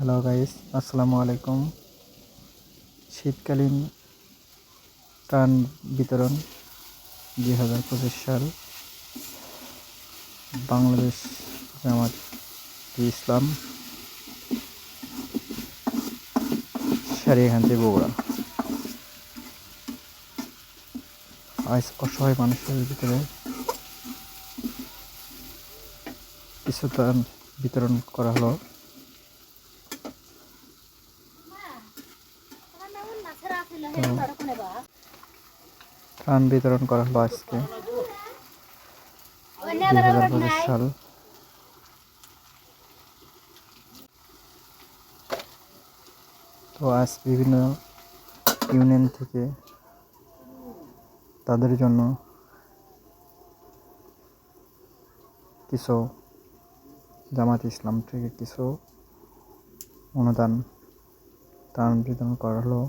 Hello guys আসসালামু আলাইকুম শীতকালীন ত্রাণ বিতরণ দুই হাজার পঁচিশ সাল, বাংলাদেশ জামাত ইসলাম সারিয়াখান্তি বগুড়া। আজ অসহায় মানুষের ভিতরে কিছু ত্রাণ বিতরণ করা হলো। ত্রাণ বিতরণ করা হলো আজকে। দুই হাজার পঁচিশ সাল। তো আজ বিভিন্ন ইউনিয়ন থেকে তাদের জন্য কিছু জামাত ইসলাম থেকে কিছু অনুদান, ত্রাণ বিতরণ করা হলো।